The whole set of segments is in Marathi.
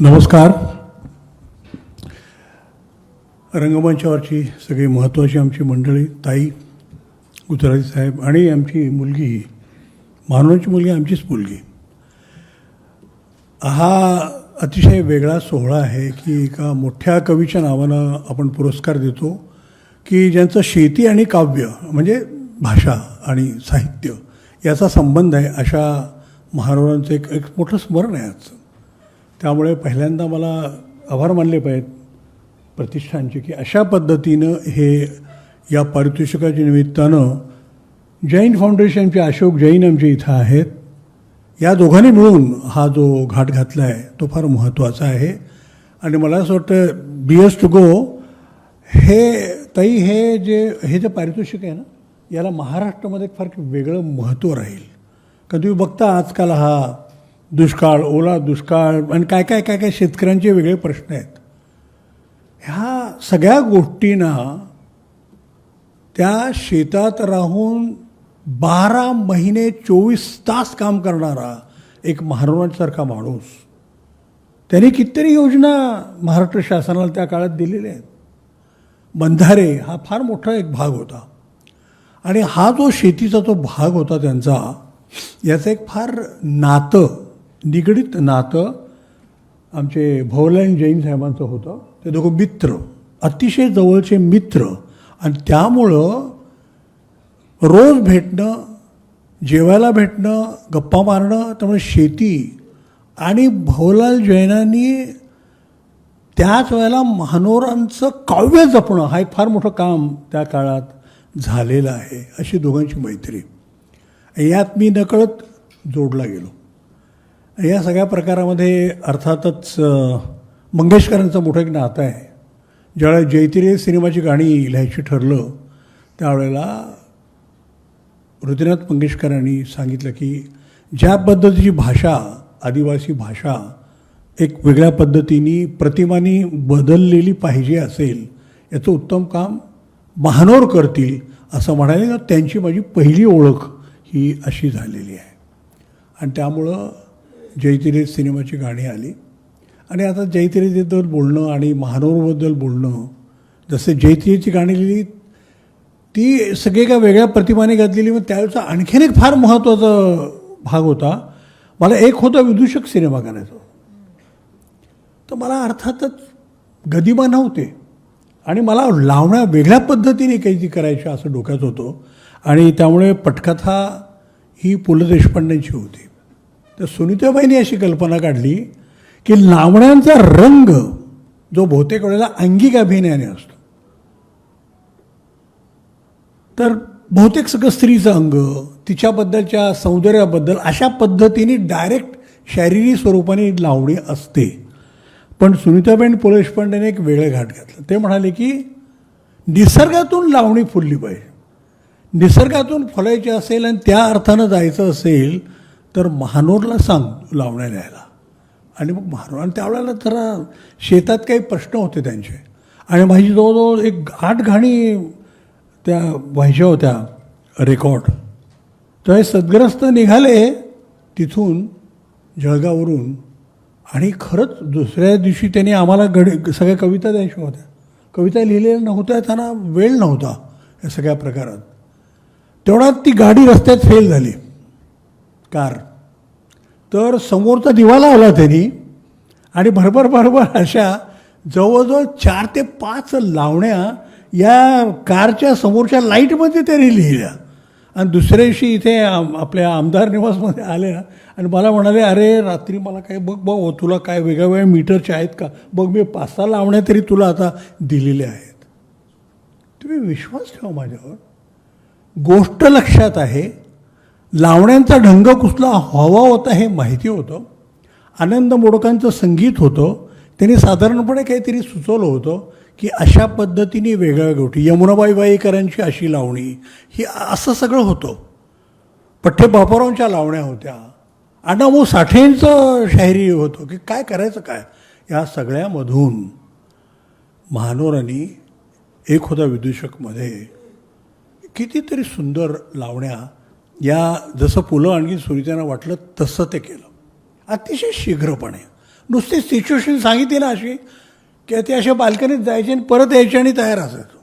नमस्कार. रंगमंचावरची सगळी महत्त्वाची आमची मंडळी ताई गुजराती साहेब आणि आमची मुलगी महानोची मुलगी आमचीच मुलगी. हा अतिशय वेगळा सोहळा आहे की एका मोठ्या कवीच्या नावानं आपण पुरस्कार देतो की ज्यांचं शेती आणि काव्य म्हणजे भाषा आणि साहित्य याचा संबंध आहे अशा महाराजांचं एक एक मोठं स्मरण आहे आजचं. त्यामुळे पहिल्यांदा मला आभार मानले पाहिजेत प्रतिष्ठानचे की अशा पद्धतीनं हे या पारितोषिकाच्या निमित्तानं जैन फाउंडेशनचे अशोक जैन आमचे इथं आहेत. या दोघांनी मिळून हा जो घाट घातला आहे तो फार महत्त्वाचा आहे. आणि मला असं वाटतं बी एस टू गो हे ताई हे जे हे जे पारितोषिक आहे ना याला महाराष्ट्रामध्ये एक फार वेगळं महत्त्व राहील. कारण तुम्ही बघता आजकाल हा दुष्काळ ओला दुष्काळ आणि काय काय काय काय शेतकऱ्यांचे वेगळे प्रश्न आहेत. ह्या सगळ्या गोष्टींना त्या शेतात राहून बारा महिने चोवीस तास काम करणारा एक महाराजांसारखा माणूस त्यांनी कितीतरी योजना महाराष्ट्र शासनाला त्या काळात दिलेल्या आहेत. बंधारे हा फार मोठा एक भाग होता. आणि हा जो शेतीचा जो भाग होता त्यांचा याचं एक फार नातं निगडीत नातं आमचे भवलाईन जैन साहेबांचं होतं. ते दोघं मित्र अतिशय जवळचे मित्र. आणि त्यामुळं रोज भेटणं जेवायला भेटणं गप्पा मारणं त्यामुळे शेती आणि भवलाल जैनांनी त्याच वेळेला महानोरांचं काव्य जपणं हा एक फार मोठं काम त्या काळात झालेलं आहे अशी दोघांची मैत्री. यात मी नकळत जोडला गेलो. या सगळ्या प्रकारामध्ये अर्थातच मंगेशकरांचं मोठं एक नातं आहे. ज्यावेळेला जयतिरे सिनेमाची गाणी लिहायची ठरलं त्यावेळेला हृदयनाथ मंगेशकरांनी सांगितलं की ज्या पद्धतीची भाषा आदिवासी भाषा एक वेगळ्या पद्धतीने प्रतिमानी बदललेली पाहिजे असेल याचं उत्तम काम महानोर करतील असं म्हणाले तर त्यांची माझी पहिली ओळख ही अशी झालेली आहे. आणि त्यामुळं जयतिरे सिनेमाची गाणी आली. आणि आता जयतिरेबद्दल बोलणं आणि महानोरबद्दल बोलणं जसे जयतिरेची गाणी लिहिली ती सगळी एका वेगळ्या प्रतिमाने घातलेली मग त्यावेळेचा आणखीन एक फार महत्त्वाचा भाग होता. मला एक होता विदूषक सिनेमा करायचा. तर मला अर्थातच गदिमा नव्हते. आणि मला लावण्या वेगळ्या पद्धतीने काहीतरी करायची असं डोक्यात होतं. आणि त्यामुळे पटकथा ही पु ल देशपांडेंची होती. तर सुनीताबाईंनी अशी कल्पना काढली की लावण्यांचा रंग जो बहुतेक वेळेला अंगिक अभिनयाने असतो. तर बहुतेक सगळं स्त्रीचं अंग तिच्याबद्दलच्या सौंदर्याबद्दल अशा पद्धतीने डायरेक्ट शारीरिक स्वरूपाने लावणी असते. पण सुनीताबेन पु एक वेगळं घाट घातलं. ते म्हणाले की निसर्गातून लावणी फुलली पाहिजे. निसर्गातून फुलायची असेल आणि त्या अर्थानं जायचं असेल तर महानोरला सांग लावण्या द्यायला आणि मग महानोर आणि त्यावेळेला जरा शेतात काही प्रश्न होते त्यांचे. आणि माझी जवळजवळ एक आठ घाणी त्या व्हायच्या होत्या रेकॉर्ड. तर हे सद्ग्रस्त निघाले तिथून जळगाववरून. आणि खरंच दुसऱ्या दिवशी त्यांनी आम्हाला घड सगळ्या कविता द्यायच्या होत्या. कविता लिहिलेल्या नव्हत्या त्यांना वेळ नव्हता या सगळ्या प्रकारात. तेवढ्यात ती गाडी रस्त्यात फेल झाली. कार तर समोरचा दिवा लावला त्यांनी आणि भरभर भरभर अशा जवळजवळ चार ते पाच लावण्या या कारच्या समोरच्या लाईटमध्ये त्यांनी लिहिल्या. आणि दुसऱ्या दिवशी इथे आम- आपल्या आमदार निवासमध्ये आले ना आणि मला म्हणाले अरे रात्री मला काय बघ बघ तुला काय वेगळ्या वेगळ्या मीटरच्या आहेत का? बघ मी पाच सहा लावण्या तरी तुला आता दिलेल्या आहेत. तुम्ही विश्वास ठेवा माझ्यावर. गोष्ट लक्षात आहे लावण्यांचा ढंग कुठला हवा होता हे माहिती होतं. आनंद मोडकांचं संगीत होतं. त्यांनी साधारणपणे काहीतरी सुचवलं होतं की अशा पद्धतीने वेगळ्या गोष्टी यमुनाबाई वाईकरांची अशी लावणी ही असं सगळं होतं. पठ्ठे बापारावांच्या लावण्या होत्या. अण्णाभाऊ साठेंचं शाहिरी होतं की काय करायचं काय? या सगळ्यामधून महानोरांनी एक होता विदूषकमध्ये. कितीतरी सुंदर लावण्या या जसं पुलं आणखी सुनीतांना वाटलं तसं ते केलं. अतिशय शीघ्रपणे. नुसती सिच्युएशन सांगितली ना अशी की ते अशा बाल्कनीत जायचे आणि परत यायचे आणि तयार असायचो.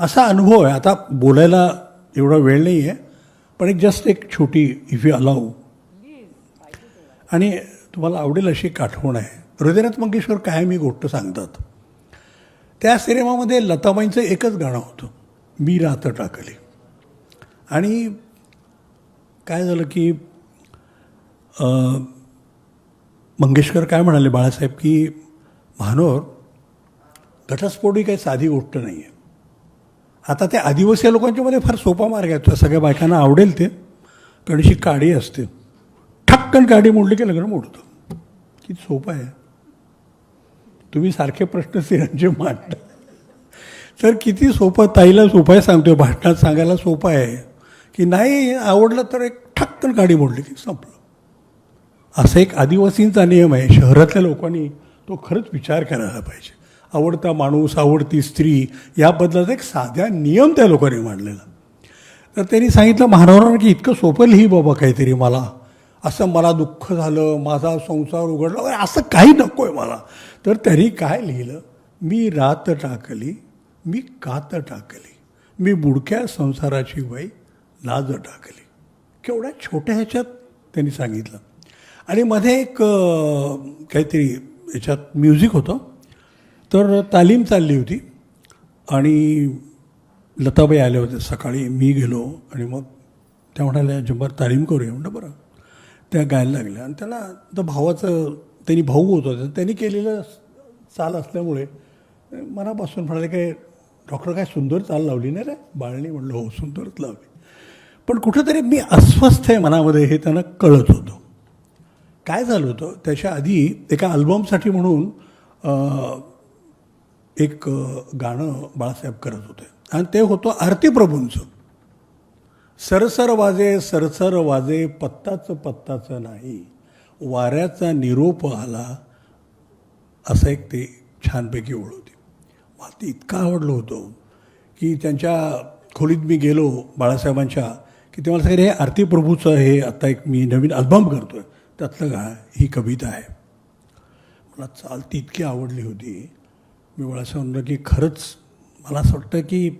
असा अनुभव आहे. आता बोलायला एवढा वेळ नाही आहे पण एक जस्ट एक छोटी इफ यू अलाऊ आणि तुम्हाला आवडेल अशी एक आठवण आहे. हृदयनाथ मंगेशकर काय मी गोष्ट सांगतात. त्या सिनेमामध्ये लताबाईंचं एकच गाणं होतं मी रात टाकली. आणि काय झालं की मंगेशकर काय म्हणाले बाळासाहेब की महानोर घटस्फोट ही काही साधी गोष्ट नाही आहे आता त्या आदिवासी लोकांच्या मध्ये फार सोपा मार्ग आहे. तो सगळ्या बायकांना आवडेल ते. कारण अशी काडी असते. ठक्कन काडी मोडली की लग्न मोडतं. किती सोपं आहे. तुम्ही सारखे प्रश्न स्त्रियांचे मांडता. तर किती सोपं ताईला सोपं आहे सांगतोय. भाषणात सांगायला सोपं आहे. की नाही आवडलं तर एक ठक्कन गाडी मोडली की संपलं. असा एक आदिवासींचा नियम आहे. शहरातल्या लोकांनी तो खरंच विचार करायला पाहिजे. आवडता माणूस आवडती स्त्री याबद्दलचा एक साध्या नियम त्या लोकांनी मांडलेला. तर त्यांनी सांगितलं महाराजांना की इतकं सोपं लिही बाबा काहीतरी मला. असं मला दुःख झालं माझा संसार उघडला वगैरे असं काही नको आहे मला. तर त्यांनी काय लिहिलं? मी रात टाकली मी कात टाकली मी बुडक्या संसाराची वाई लाज टाकली. केवढ्या छोट्या ह्याच्यात त्यांनी सांगितलं. आणि मध्ये एक काहीतरी याच्यात म्युझिक होतं. तर तालीम चालली होती. आणि लताबाई आल्या होत्या. सकाळी मी गेलो आणि मग त्या म्हणाल्या जब्बार तालीम करूया. म्हणलं बरं. त्या गायला लागल्या. आणि त्याला तर भावाचं त्यांनी भाऊ होता. तर त्यांनी केलेलं चाल असल्यामुळे मनापासून म्हणाले काय डॉक्टर काय सुंदर चाल लावली नाही रे? बाळणी म्हणलं हो सुंदरच लावली. पण कुठंतरी मी अस्वस्थ आहे मनामध्ये हे त्यांना कळत होतं. काय झालं होतं? त्याच्या आधी एका अल्बमसाठी म्हणून एक गाणं बाळासाहेब करत होते. आणि ते होतं आरती प्रभूंचं. सरसर वाजे सरसर वाजे पत्ताचं पत्ताचं नाही. वाऱ्याचा निरोप आला असं एक ते छानपैकी ओळ होती. मला ते इतकं आवडलं होतं की त्यांच्या खोलीत मी गेलो बाळासाहेबांच्या की ते मला सांगितलं हे आरती प्रभूचं हे आत्ता एक मी नवीन अल्बम करतो आहे त्यातलं गा ही कविता आहे. मला चाल ती इतकी आवडली होती. मी बाळासाहेब म्हणलं की खरंच मला असं वाटतं की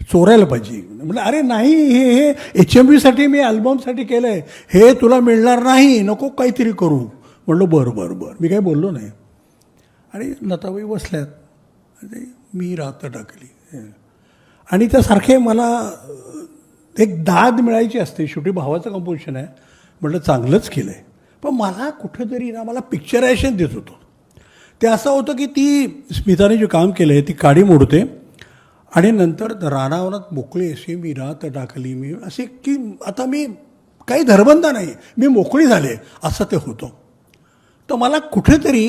चोरायला पाहिजे. म्हटलं अरे नाही हे हे एच एम बीसाठी मी अल्बमसाठी केलं आहे हे तुला मिळणार नाही नको काहीतरी करू. म्हणलं बरं बरं बरं. मी काही बोललो नाही. आणि लताबाई बसल्यात. मी राहतं टाकली. आणि त्यासारखे मला एक दाद मिळायची असते. शेवटी भावाचं कंपोजिशन आहे. म्हटलं चांगलंच केलं आहे पण मला कुठंतरी ना मला पिक्चरायशन देत होतं. ते असं होतं की ती स्मिताने जे काम केलं आहे ती काडी मोडते आणि नंतर रानावनात मोकळी अशी मी रात टाकली मी असे की आता मी काही धरबंद नाही मी मोकळी झाले असं ते होतं. तर मला कुठेतरी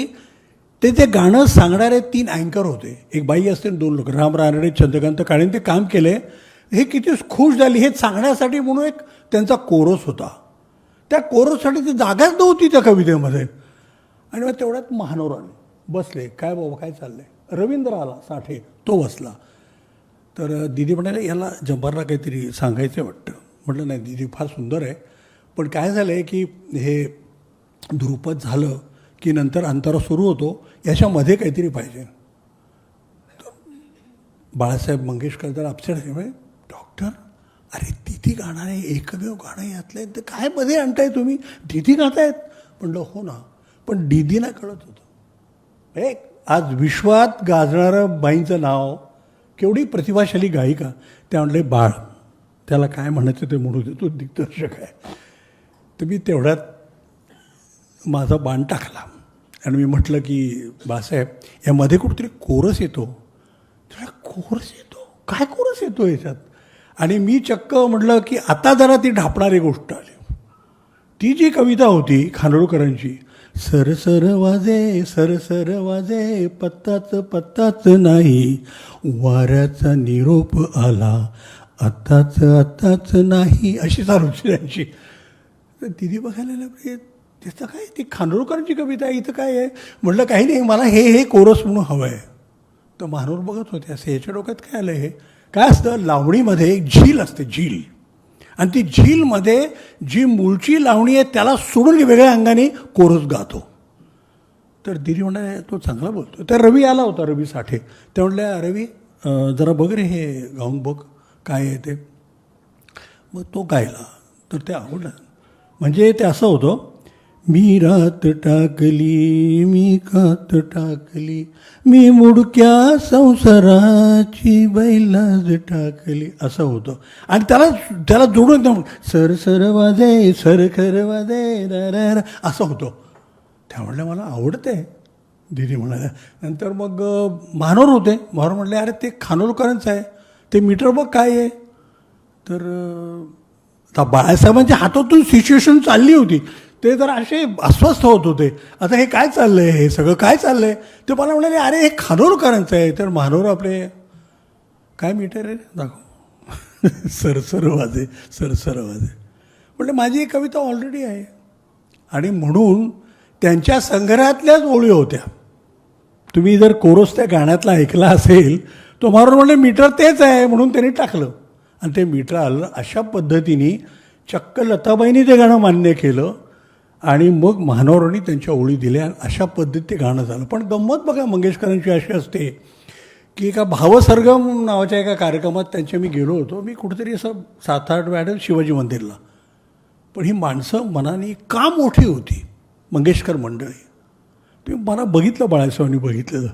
ते ते गाणं सांगणारे तीन अँकर होते. एक बाई असते दोन लोक राम रानडे चंद्रकांत काळेंनी ते काम केले हे किती खुश झाली हे सांगण्यासाठी म्हणून एक त्यांचा कोरस होता. त्या कोरससाठी ती जागाच नव्हती त्या कवितेमध्ये. आणि मग तेवढ्यात महानोर आले बसले. काय बाबा काय चाललंय? रवींद्र आला साठे तो बसला. तर दिदी म्हणाले याला जब्बारला काहीतरी सांगायचं वाटतं. म्हटलं नाही दिदी फार सुंदर आहे. पण काय झालं आहे की हे ध्रुपद झालं की नंतर अंतरा सुरू होतो याच्यामध्ये काहीतरी पाहिजे. बाळासाहेब मंगेशकर जर अपसेट आहे म्हणजे डॉक्टर? अरे तिथी गाणं आहे एकमेव गाणं यातलं. आहे, तर काय मध्ये आणताय तुम्ही? दिदी गातायत. म्हणलं हो ना. पण दिदीना कळत होतं. हे आज विश्वात गाजणारं बाईंचं नाव केवढी प्रतिभाशाली गायिका. त्या म्हणले बाळ त्याला काय म्हणायचं ते म्हणू दे. तो दिग्दर्शक आहे. तर मी तेवढ्यात माझा बाण टाकला. आणि मी म्हटलं की बासाहेब यामध्ये कुठेतरी कोरस येतो. तुला कोरस येतो? काय कोरस येतो याच्यात? आणि मी चक्क म्हटलं की आता जरा ती ढापणारी गोष्ट आली. ती जी कविता होती खानोळकरांची सर सर वाजे सर सर वाजे पत्ताच पत्ताच नाही वाऱ्याचा निरोप आला आत्ताच आत्ताच नाही अशी चालू त्यांची. तर दिदी बघायला लागली त्याचं काय? ती खानोळकरांची कविता आहे इथं काय आहे? म्हटलं काही नाही मला हे हे कोरस म्हणून हवं आहे तर महानोर बघत होते असं याच्या डोक्यात काय आलं हे? काय असतं? लावणीमध्ये एक झील असते झील. आणि ती झीलमध्ये जी मूळची लावणी आहे त्याला सोडून वेगळ्या अंगाने कोरस गातो. तर दिदी म्हणाले तो चांगला बोलतो तर रवी आला होता रवी साठे. ते म्हटल्या रवी जरा बघ रे हे गाऊन बघ काय आहे ते. मग तो गायला. तर ते आवडलं. म्हणजे ते असं होतं मी रात टाकली मी कात टाकली मी मुडक्या संसाराची बैलाज टाकली. असं होतं. आणि त्याला त्याला जोडून त्या सर सर वाजे सर खर वाजे रा असं होतं. त्या म्हणल्या मला आवडते दिदी म्हणाल्या नंतर मग मानोर महानोर होते. महानोर म्हणले अरे ते खानोलकरांचं आहे. ते मीटर बघ काय आहे. तर आता बाळासाहेबांच्या हातातून सिच्युएशन चालली होती. ते जर असे अस्वस्थ होत होते. आता हे काय चाललं आहे हे सगळं काय चाललं आहे ते मला म्हणाले अरे हे खानोरकरांचं आहे. तर महानोर आपले काय मीटर आहे दाखव. सरसर वाजे सरसर वाजे. म्हटलं माझी एक कविता ऑलरेडी आहे. आणि म्हणून त्यांच्या संग्रहातल्याच ओळी होत्या. तुम्ही जर कोरोस त्या गाण्यातला ऐकला असेल तो मारून म्हणले मीटर तेच आहे म्हणून त्यांनी टाकलं. आणि ते मीटर आलं अशा पद्धतीने चक्क लताबाईंनी ते गाणं मान्य केलं. आणि मग महानवरांनी त्यांच्या ओळी दिल्या आणि अशा पद्धतीत ते गाणं झालं. पण गंमत बघा मंगेशकरांची अशी असते की एका भावसरगम नावाच्या एका कार्यक्रमात त्यांच्या मी गेलो होतो. मी कुठेतरी असं सात आठ वेळा शिवाजी मंदिरला. पण ही माणसं मनाने का मोठी होती? मंगेशकर मंडळी. तुम्ही मला बघितलं बाळासाहेबांनी बघितलेलं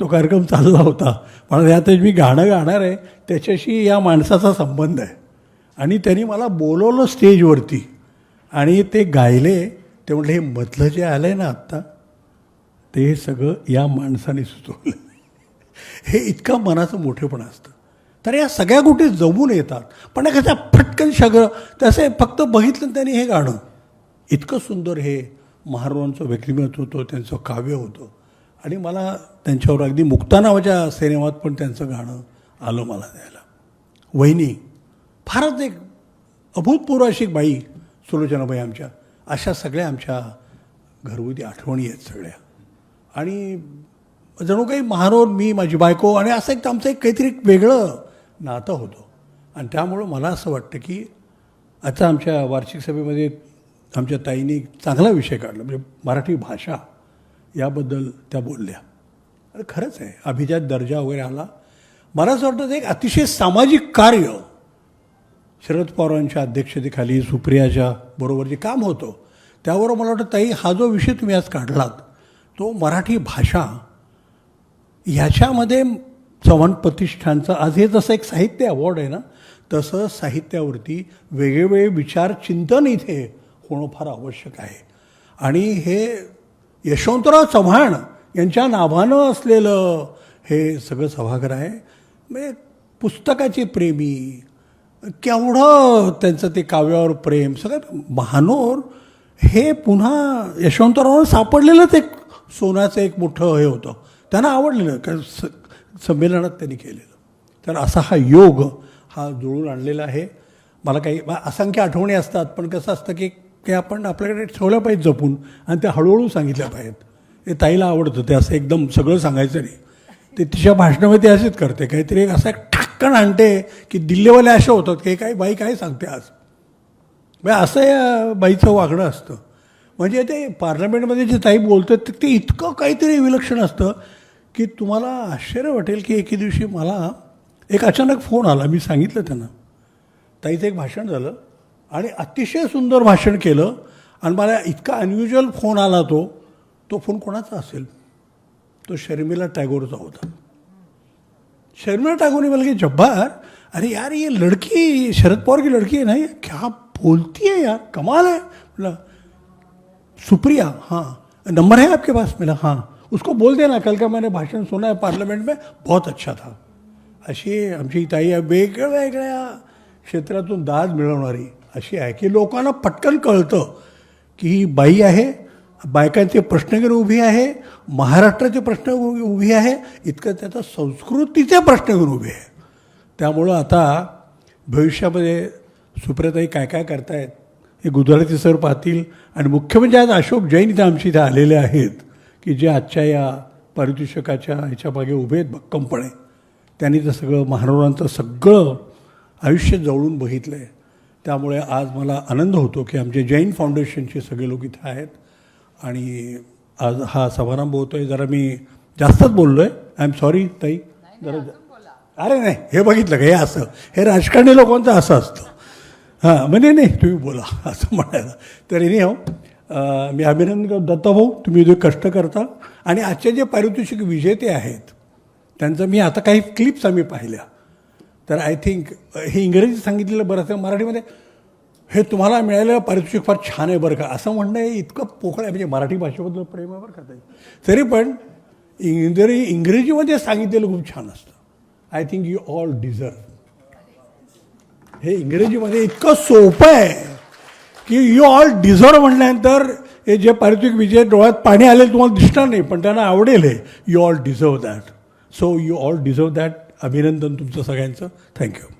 तो कार्यक्रम चालला होता. पण यात मी गाणं गाणार आहे. त्याच्याशी या माणसाचा संबंध आहे. आणि त्यांनी मला बोलवलं स्टेजवरती. आणि ते गायले. ते म्हटलं हे मधलं जे आलं आहे ना आत्ता ते सगळं या माणसाने सुचवलं हे इतकं मनाचं मोठेपण असतं. तर या सगळ्या गोष्टी जमून येतात. पण एखाद्या फटकन सगळं तसे फक्त बघितलं त्यांनी हे गाणं. इतकं सुंदर हे महाराजांचं व्यक्तिमत्व होतं त्यांचं काव्य होतं. आणि मला त्यांच्यावर अगदी मुक्ता नावाच्या सिनेमात पण त्यांचं गाणं आलं मला द्यायला. वहिनी फारच एक अभूतपूर्व अशी बाई सुलोचनाबाई आमच्या. अशा सगळ्या आमच्या घरगुती आठवणी आहेत सगळ्या. आणि जणू काही महानोर मी माझी बायको आणि असं एक आमचं एक काहीतरी एक वेगळं नातं होतं. आणि त्यामुळं मला असं वाटतं की आता आमच्या वार्षिक सभेमध्ये आमच्या ताईने चांगला विषय काढला. म्हणजे मराठी भाषा याबद्दल त्या बोलल्या. अरे खरंच आहे अभिजात दर्जा वगैरे आला. मला असं वाटतं ते एक अतिशय सामाजिक कार्य शरद पवारांच्या अध्यक्षतेखाली सुप्रियाच्या बरोबर जे काम होतं. त्यावर मला वाटतं ताई हा जो विषय तुम्ही आज काढलात तो मराठी भाषा ह्याच्यामध्ये चव्हाण प्रतिष्ठानचं आज हे जसं एक साहित्य अवॉर्ड आहे ना तसं साहित्यावरती वेगवेगळे विचार चिंतन इथे होणं फार आवश्यक आहे. आणि हे यशवंतराव चव्हाण यांच्या नावानं असलेलं हे सगळं सभागृह आहे. म्हणजे पुस्तकाचे प्रेमी केवढं त्यांचं ते काव्यावर प्रेम सगळं महानोर हे पुन्हा यशवंतरावांना सापडलेलंच एक सोन्याचं एक मोठं हे होतं. त्यांना आवडलेलं कारण स संमेलनात त्यांनी केलेलं. तर असा हा योग हा जुळून आणलेला आहे. मला काही असंख्य आठवणी असतात पण कसं असतं की ते आपण आपल्याकडे ठेवल्या पाहिजेत जपून आणि त्या हळूहळू सांगितल्या पाहिजेत. ते ताईला आवडतं ते असं एकदम सगळं सांगायचं नाही. ते तिच्या भाषणामध्ये असेच करते काहीतरी एक असं पटकन आणते की दिल्लीवाले असे होतात की काय बाई काय सांगते आज? म्हणजे असं या बाईचं वागणं असतं. म्हणजे ते पार्लमेंटमध्ये जे ताई बोलतात ते- ते इतकं काहीतरी विलक्षण असतं की तुम्हाला आश्चर्य वाटेल की एके दिवशी मला एक अचानक फोन आला मी सांगितलं त्यांना. ताईचं एक भाषण झालं आणि अतिशय सुंदर भाषण केलं आणि मला इतका अनयुज्युअल फोन आला तो तो फोन कोणाचा असेल? तो शर्मिला टॅगोरचा होता. शर्मिला ठाकुर ने बोला कि जब्बार। अरे यार, ये लड़की, शरद पवार की लड़की है ना, ये क्या बोलती है यार? कमाल है। बोला, सुप्रिया हाँ नंबर है आपके पास? मेरा हाँ। उसको बोल देना, कल का मैंने भाषण सुना है पार्लियामेंट में, बहुत अच्छा था। अशी आमची ताई आहे वेगवेगळ्या क्षेत्रातून दाद मिळवणारी अशी आहे, की लोकांना पटकन कळतं की ही बाई आहे बायकांचे प्रश्न घेऊन उभी आहे महाराष्ट्राचे प्रश्न उभी आहे इतकं त्याचा संस्कृतीचे प्रश्न घेऊन उभी आहे. त्यामुळं आता भविष्यामध्ये सुप्रियाताई काय काय करतायत हे गुजराती सर पाहतील. आणि मुख्य म्हणजे आज अशोक जैन इथं आमच्या इथे आलेले आहेत की जे आजच्या या पारितोषिकाच्या ह्याच्या मागे उभे आहेत भक्कमपणे. त्यांनी ते सगळं महाराजांचं सगळं आयुष्य जवळून बघितलं आहे त्यामुळे आज मला आनंद होतो की आमचे जैन फाउंडेशनचे सगळे लोक इथं आहेत. आणि आज हा समारंभ होतोय. जरा मी जास्तच बोललो आहे आय एम सॉरी ताई जरा अरे नाही हे बघितलं का? हे असं हे राजकारणी लोकांचं असं असतं. हां म्हणजे नाही तुम्ही बोला. असं म्हणायला तर एनी हो मी अभिनंदन करतो. दत्ता भाऊ तुम्ही जे कष्ट करता. आणि आजचे जे पारितोषिक विजेते आहेत त्यांचं मी आता काही क्लिप्स आम्ही पाहिल्या. तर आय थिंक हे इंग्रजी सांगितलेलं बरं असं मराठीमध्ये हे तुम्हाला मिळालेलं पारितोषिक फार छान आहे बरं का. असं म्हणणं हे इतकं पोकळ आहे. म्हणजे मराठी भाषेबद्दल प्रेम आहे बरं का ते तरी पण जरी इंग्रजीमध्ये सांगितलेलं खूप छान असतं. I think you all deserve हे इंग्रजीमध्ये इतकं सोपं आहे की यू ऑल डिझर्व म्हटल्यानंतर हे जे पारितोषिक विजय डोळ्यात पाणी आले तुम्हाला दिसणार नाही पण त्यांना आवडेल हे. You all deserve that so you all deserve that अभिनंदन तुमचं सगळ्यांचं. थँक्यू